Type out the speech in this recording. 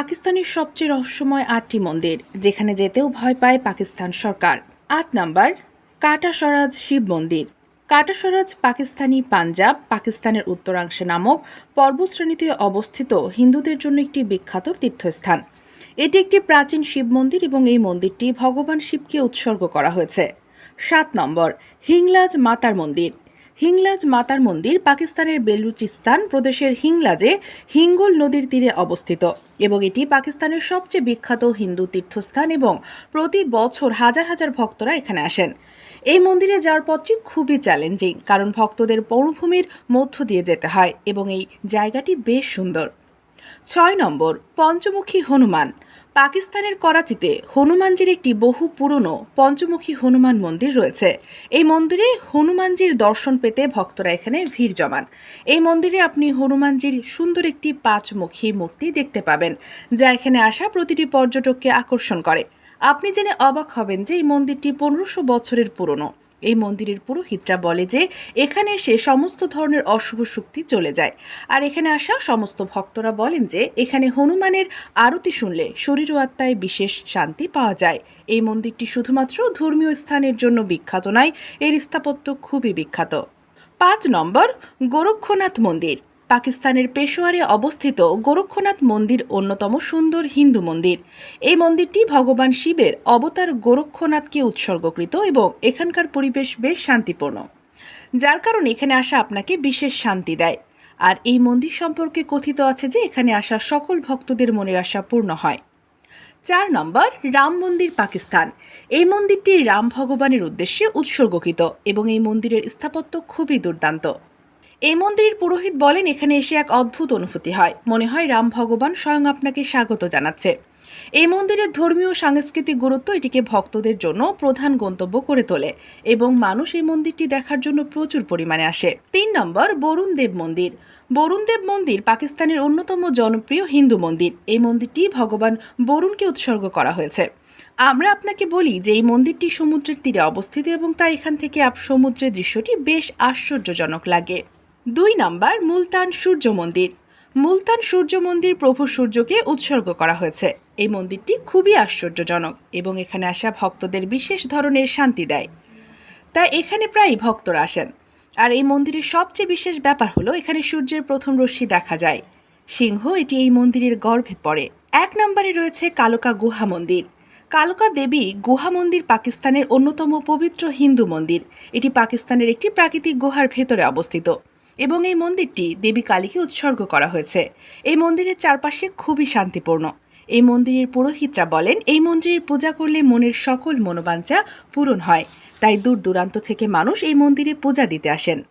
পাকিস্তানের সবচেয়ে রহস্যময় আটটি মন্দির, যেখানে যেতেও ভয় পায় পাকিস্তান সরকার। আট নাম্বার কাটা স্বরাজ শিব মন্দির। কাটা স্বরাজ পাকিস্তানি পাঞ্জাব, পাকিস্তানের উত্তরাংশে নামক পর্বতশ্রেণীতে অবস্থিত হিন্দুদের জন্য একটি বিখ্যাত তীর্থস্থান। এটি একটি প্রাচীন শিব মন্দির এবং এই মন্দিরটি ভগবান শিবকে উৎসর্গ করা হয়েছে। সাত নম্বর, হিংলাজ মাতার মন্দির। হিংলাজ মাতার মন্দির পাকিস্তানের বেলুচিস্তান প্রদেশের হিংলাজে হিঙ্গল নদীর তীরে অবস্থিত এবং এটি পাকিস্তানের সবচেয়ে বিখ্যাত হিন্দু তীর্থস্থান এবং প্রতি বছর হাজার হাজার ভক্তরা এখানে আসেন। এই মন্দিরে যাওয়ার পথটি খুবই চ্যালেঞ্জিং কারণ ভক্তদের পৌরভূমির মধ্য দিয়ে যেতে হয় এবং এই জায়গাটি বেশ সুন্দর। ছয় নম্বর, পঞ্চমুখী হনুমান। পাকিস্তানের করাচিতে হনুমানজির একটি বহু পুরনো পঞ্চমুখী হনুমান মন্দির রয়েছে। এই মন্দিরে হনুমানজির দর্শন পেতে ভক্তরা এখানে ভিড় জমান। এই মন্দিরে আপনি হনুমানজির সুন্দর একটি পাঁচমুখী মূর্তি দেখতে পাবেন, যা এখানে আসা প্রতিটি পর্যটককে আকর্ষণ করে। আপনি জেনে অবাক হবেন যে এই মন্দিরটি পনেরোশো বছরের পুরনো। এই মন্দিরের পুরোহিতরা বলে যে এখানে এসে সমস্ত ধরনের অশুভ শক্তি চলে যায়। আর এখানে আসা সমস্ত ভক্তরা বলেন যে এখানে হনুমানের আরতি শুনলে শরীর ও আত্মায় বিশেষ শান্তি পাওয়া যায়। এই মন্দিরটি শুধুমাত্র ধর্মীয় স্থানের জন্য বিখ্যাত নয়, এর স্থাপত্য খুবই বিখ্যাত। পাঁচ নম্বর গোরক্ষনাথ মন্দির। পাকিস্তানের পেশোয়ারে অবস্থিত গোরক্ষনাথ মন্দির অন্যতম সুন্দর হিন্দু মন্দির। এই মন্দিরটি ভগবান শিবের অবতার গোরক্ষনাথকে উৎসর্গকৃত এবং এখানকার পরিবেশ বেশ শান্তিপূর্ণ। যার কারণে এখানে আসা আপনাকে বিশেষ শান্তি দেয়। আর এই মন্দির সম্পর্কে কথিত আছে যে, এখানে আসা সকল ভক্তদের মনের আশা পূর্ণ হয়। চার নম্বর, রাম মন্দির পাকিস্তান। এই মন্দিরটি রাম ভগবানের উদ্দেশ্যে উৎসর্গকৃত এবং এই মন্দিরের স্থাপত্য খুবই দুর্দান্ত। এই মন্দিরের পুরোহিত বলেন, এখানে এসে এক অদ্ভুত অনুভূতি হয়। মনে হয় রাম ভগবান স্বয়ং আপনাকে স্বাগত জানাচ্ছে। এই মন্দিরের ধর্মীয় সাংস্কৃতিক গুরুত্ব এটিকে ভক্তদের জন্য প্রধান গন্তব্য করে তোলে এবং মানুষ এই মন্দিরটি দেখার জন্য প্রচুর পরিমাণে আসে। তিন নম্বর বরুণ দেব মন্দির। বরুণ দেব মন্দির পাকিস্তানের অন্যতম জনপ্রিয় হিন্দু মন্দির। এই মন্দিরটি ভগবান বরুণকে উৎসর্গ করা হয়েছে। আমরা আপনাকে বলি যে এই মন্দিরটি সমুদ্রের তীরে অবস্থিত এবং তাই এখান থেকে সমুদ্রের দৃশ্যটি বেশ আশ্চর্যজনক লাগে। দুই নাম্বার মুলতান সূর্য মন্দির। মুলতান সূর্য মন্দির প্রভু সূর্যকে উৎসর্গ করা হয়েছে। এই মন্দিরটি খুবই আশ্চর্যজনক এবং এখানে আসা ভক্তদের বিশেষ ধরনের শান্তি দেয়। তাই এখানে প্রায় ভক্তরা আসেন। আর এই মন্দিরের সবচেয়ে বিশেষ ব্যাপার হলো এখানে সূর্যের প্রথম রশ্মি দেখা যায়। সিংহ এটি এই মন্দিরের গর্ভে পড়ে। এক নম্বরে রয়েছে কালকা গুহা মন্দির। কালকা দেবী গুহা মন্দির পাকিস্তানের অন্যতম পবিত্র হিন্দু মন্দির। এটি পাকিস্তানের একটি প্রাকৃতিক গুহার ভেতরে অবস্থিত। এবং এই মন্দিরটি দেবী কালীকে উৎসর্গ করা হয়েছে। এই মন্দিরের চারপাশে খুবই শান্তিপূর্ণ। এই মন্দিরের পুরোহিতরা বলেন, এই মন্দিরের পূজা করলে মনের সকল মনোবাঞ্ছা পূরণ হয়। তাই দূর দূরান্ত থেকে মানুষ এই মন্দিরে পূজা দিতে আসেন।